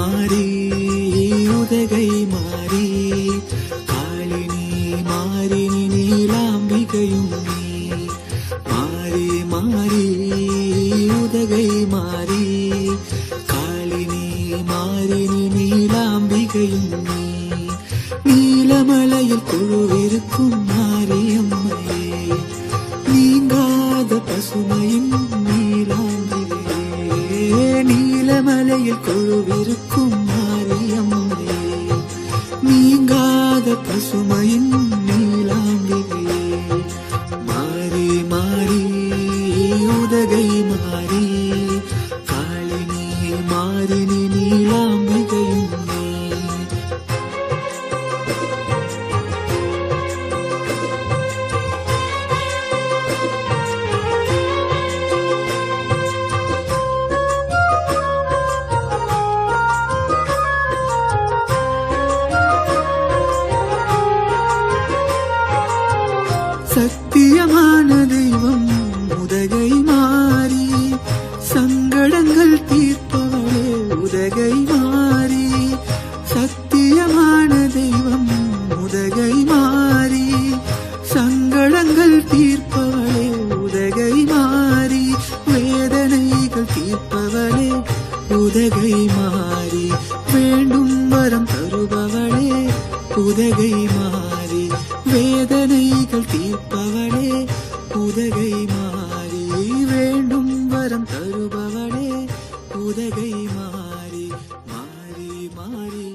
மாறி உதகை மாறி காளினி மாறினி நீலாம்பிகையும் நீ. மாறி மாறி உதகை மாறி காளினி மாறினி நீலாம்பிகையும் நீ. நீலமலையில் குழுவிருக்கும் மாரியம்மையே நீங்காத பசுமையின் நீலமலையில் குழுவிருக்கும் மாரியம்மே நீங்காத பசுமையின் நீலாம்பிகையே மாறி மாறி உதகை மாறி. சத்தியமான தெய்வம் உதகை மாறி சங்கடங்கள் தீர்ப்பவளே உதகை மாறி சத்தியமான தெய்வம் உதகை மாறி சங்கடங்கள் தீர்ப்பவளே உதகை மாறி வேதனைகள் தீர்ப்பவளே உதகை மாறி வேண்டும் வரம் தருபவளே உதகை மாறி. வேதனைகள் தீர்ப்பவளே உதகை மாறி வேண்டும் வரம் தருபவளே உதகை மாறி மாறி மாறி.